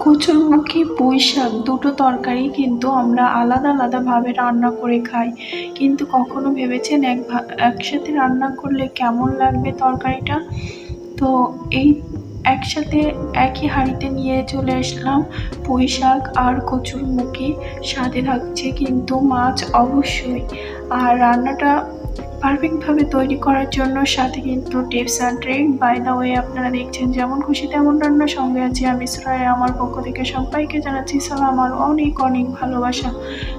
কচুরমুখী পুঁই শাক দুটো তরকারি কিন্তু আমরা আলাদা আলাদাভাবে রান্না করে খাই। কিন্তু কখনো ভেবেছেন এক একসাথে রান্না করলে কেমন লাগবে তরকারিটা? তো এই একসাথে একই হাঁড়িতে নিয়ে চলে আসলাম পুঁই শাক আর কচুরমুখী। সাথে থাকছে কিন্তু মাছ অবশ্যই। আর রান্নাটা পারফেক্টভাবে তৈরি করার জন্য সাথে কিন্তু tips and trick by the way আপনারা দেখছেন যেমন খুশি তেমন রান্নার সঙ্গে আছি আমি শ্রেয়া আমার পক্ষ থেকে সবাইকে জানাচ্ছি সালাম আর অনেক অনেক ভালোবাসা।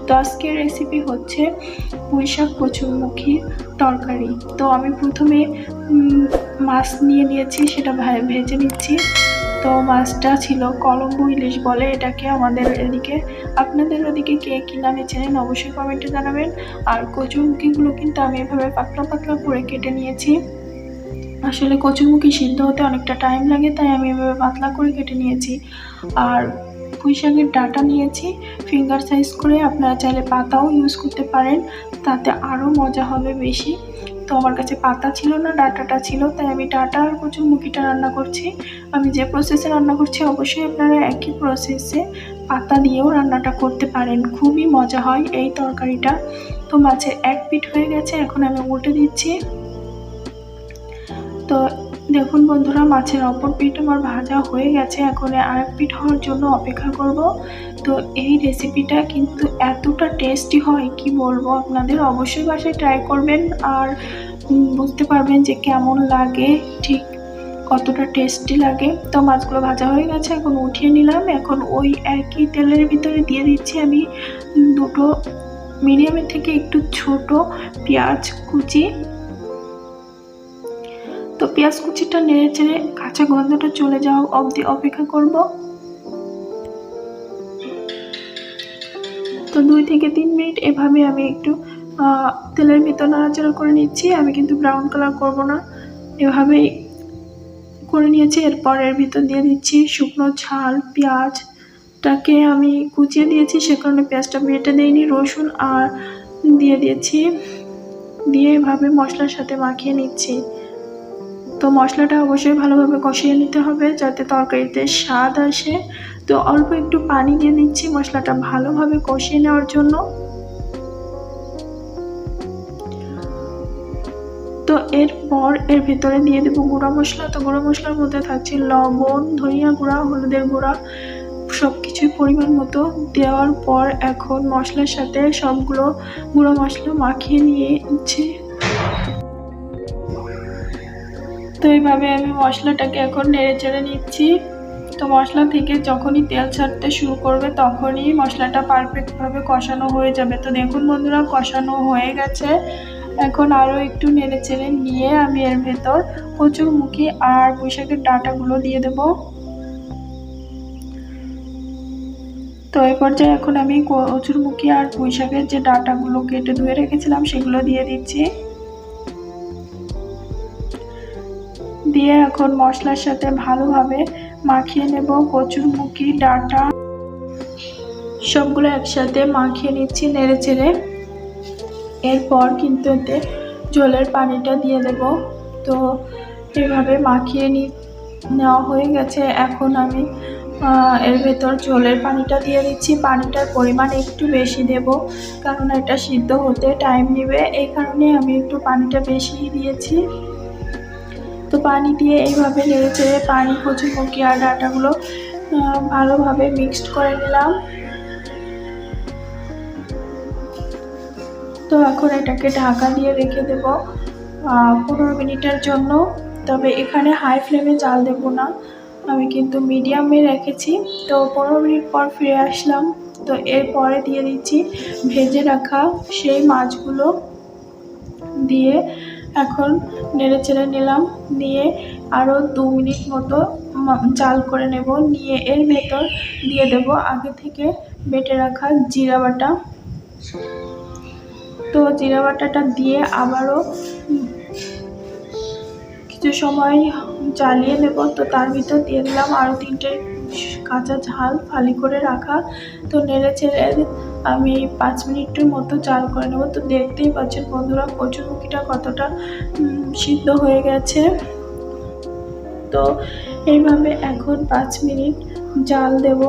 তো আজকের রেসিপি হচ্ছে পুঁই শাক কচুরমুখী তরকারি। তো আমি প্রথমে মাছ নিয়ে নিয়েছি, সেটা ভেজে নিচ্ছি। তো মাছটা ছিল কলম্বো ইলিশ বলে, এটাকে আমাদের এদিকে, আপনাদের ওদিকে কে কী নামে চেনেন অবশ্যই কমেন্টে জানাবেন। আর কচুরমুখিগুলো কিন্তু আমি এভাবে পাতলা পাতলা করে কেটে নিয়েছি। আসলে কচুরমুখী সিদ্ধ হতে অনেকটা টাইম লাগে, তাই আমি এভাবে পাতলা করে কেটে নিয়েছি। আর পুঁই শাকের ডাটা নিয়েছি, ফিঙ্গার সাইজ করে আপনারা চাইলে পাতাও ইউজ করতে পারেন, তাতে আরও মজা হবে বেশি। তো আমার কাছে পাতা ছিল না, ডাটাটা ছিল, তাই আমি ডাটা আর কচুরমুখিটা রান্না করছি। আমি যে প্রসেসে রান্না করছি, অবশ্যই আপনারা একই প্রসেসে পাতা দিয়েও রান্নাটা করতে পারেন। খুবই মজা হয় এই তরকারিটা। তো মাছের এক পিঠ হয়ে গেছে, এখন আমি উল্টে দিচ্ছি। তো দেখুন বন্ধুরা, মাছের অপর পিঠ আমার ভাজা হয়ে গেছে। এখন আর এক পিঠ হওয়ার জন্য অপেক্ষা করব। তো এই রেসিপিটা কিন্তু এতটা টেস্টি হয়, কি বলব আপনাদের? অবশ্যই বাসায় ট্রাই করবেন আর বুঝতে পারবেন যে কেমন লাগে, ঠিক কতটা টেস্টি লাগে। তো মাছগুলো ভাজা হয়ে গেছে, এখন উঠিয়ে নিলাম। এখন ওই একই তেলের ভিতরে দিয়ে দিচ্ছি আমি দুটো মিডিয়ামের থেকে একটু ছোট পেঁয়াজ কুচি। পেঁয়াজ কুচিটা নেড়ে চেড়ে কাঁচা গন্ধটা চলে যাওয়া অবধি অপেক্ষা করব। তো দুই থেকে তিন মিনিট এভাবে আমি একটু তেলের ভিতর নাড়াচাড়া করে নিচ্ছি। আমি কিন্তু ব্রাউন কালার করব না। এভাবেই করে নিয়েছি। এরপর এর ভিতর দিয়ে দিচ্ছি শুকনো ঝাল, পেঁয়াজটাকে আমি কুচিয়ে দিয়েছি। সে কারণে পেঁয়াজটা বেটে দিইনি রসুন আর দিয়ে দিয়েছি। দিয়ে এভাবে মশলার সাথে মাখিয়ে নিচ্ছি। তো মশলাটা অবশ্যই ভালোভাবে কষিয়ে নিতে হবে যাতে তরকারিতে স্বাদ আসে। তো অল্প একটু পানি দিয়ে দিচ্ছি মশলাটা ভালোভাবে কষিয়ে নেওয়ার জন্য। তো এরপর এর ভেতরে দিয়ে দেবো গুঁড়া মশলা। তো গুঁড়ো মশলার মধ্যে থাকছে লবণ, ধনিয়া গুঁড়া, হলুদের গুঁড়া সব কিছুই পরিমাণ মতো। দেওয়ার পর এখন মশলার সাথে সবগুলো গুঁড়ো মশলা মাখিয়ে নিয়েছি। তো এইভাবে আমি মশলাটাকে এখন নেড়ে চেড়ে নিচ্ছি। তো মশলা থেকে যখনই তেল ছাড়তে শুরু করবে তখনই মশলাটা পারফেক্টভাবে কষানো হয়ে যাবে। তো দেখুন বন্ধুরা, কষানো হয়ে গেছে। এখন আরও একটু নেড়ে চেড়ে নিয়ে আমি এর ভেতর প্রচুর কচুরমুখী আর পুঁইশাকের ডাটাগুলো দিয়ে দেব। তো এই পর্যায়ে এখন আমি কচুরমুখী আর পুঁইশাকের যে ডাটাগুলো কেটে ধুয়ে রেখেছিলাম সেগুলো দিয়ে দিচ্ছি। দিয়ে এখন মশলার সাথে ভালোভাবে মাখিয়ে নেব কচুরমুখী ডাঁটা। সবগুলো একসাথে মাখিয়ে নিচ্ছি নেড়ে চেড়ে। এরপর কিন্তু এতে জলের পানিটা দিয়ে দেব। তো এভাবে মাখিয়ে নি নেওয়া হয়ে গেছে। এখন আমি এর ভেতর জলের পানিটা দিয়ে দিচ্ছি। পানিটার পরিমাণ একটু বেশি দেব, কারণ এটা সিদ্ধ হতে টাইম নেবে। এই কারণে আমি একটু পানিটা বেশি দিয়েছি। তো পানি দিয়ে এইভাবে নেড়ে চেড়ে পানি কচুরমুখী আর ডাঁটাগুলো ভালোভাবে মিক্সড করে নিলাম। তো এখন এটাকে ঢাকা দিয়ে রেখে দেব পনেরো মিনিটের জন্য। তবে এখানে হাই ফ্লেমে জাল দেব না। আমি কিন্তু মিডিয়ামে রেখেছি। তো পনেরো মিনিট পর ফিরে আসলাম। তো এরপরে দিয়ে দিচ্ছি ভেজে রাখা সেই মাছগুলো দিয়ে এখন নেড়ে চেড়ে নিলাম, নিয়ে আরও দু মিনিট মতো জাল করে নেব, নিয়ে এর ভেতর দিয়ে দেব আগে থেকে বেটে রাখা জিরা বাটা। তো জিরা বাটাটা দিয়ে আবারও কিছু সময় জ্বালিয়ে নেব, তো তার ভিতর দিয়ে দিলাম আরও তিনটে কাঁচা ঝাল ফালি করে রাখা, তো নেড়ে চেড়ে আমি পাঁচ মিনিটের মতো জাল করে নেব। তো দেখতেই পাচ্ছেন বন্ধুরা কচুরমুখিটা কতটা সিদ্ধ হয়ে গেছে। তো এইভাবে এখন পাঁচ মিনিট জাল দেব।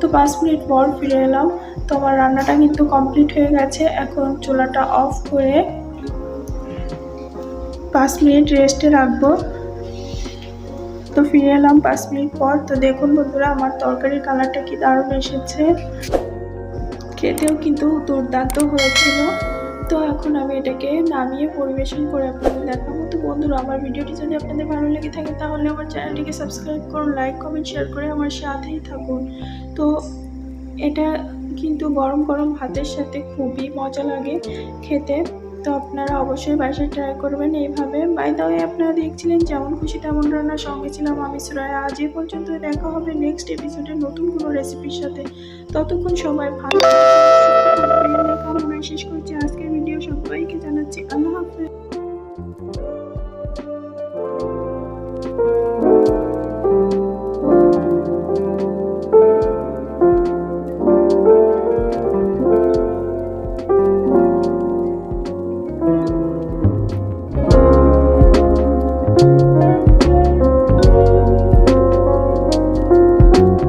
তো পাঁচ মিনিট পর ফিরে এলাম। তো আমার রান্নাটা কিন্তু কমপ্লিট হয়ে গেছে। এখন চুলাটা অফ করে পাঁচ মিনিট রেস্টে রাখব। তো ফিরে এলাম পাঁচ মিনিট পর। তো দেখুন বন্ধুরা, আমার তরকারির কালারটা কি দারুণ এসেছে। খেতেও কিন্তু দুর্দান্ত হয়েছিল। তো এখন আমি এটাকে নামিয়ে পরিবেশন করে আপনাদের দেখাবো। তো বন্ধুরা, আমার ভিডিওটি যদি আপনাদের ভালো লেগে থাকে, তাহলে আমার চ্যানেলটিকে সাবস্ক্রাইব করুন, লাইক, কমেন্ট, শেয়ার করে আমার সাথেই থাকুন। তো এটা কিন্তু গরম গরম ভাতের সাথে খুবই মজা লাগে খেতে। তো আপনারা অবশ্যই বাসায় ট্রাই করবেন এইভাবে। বাই দাওয়ে আপনারা দেখছিলেন যেমন খুশি তেমন রান্নার সঙ্গে ছিলাম আমি সুরায় আজ এই পর্যন্ত দেখা হবে নেক্সট এপিসোডে নতুন কোনো রেসিপির সাথে। ততক্ষণ সবাই ভালো শেষ করছি। আজকের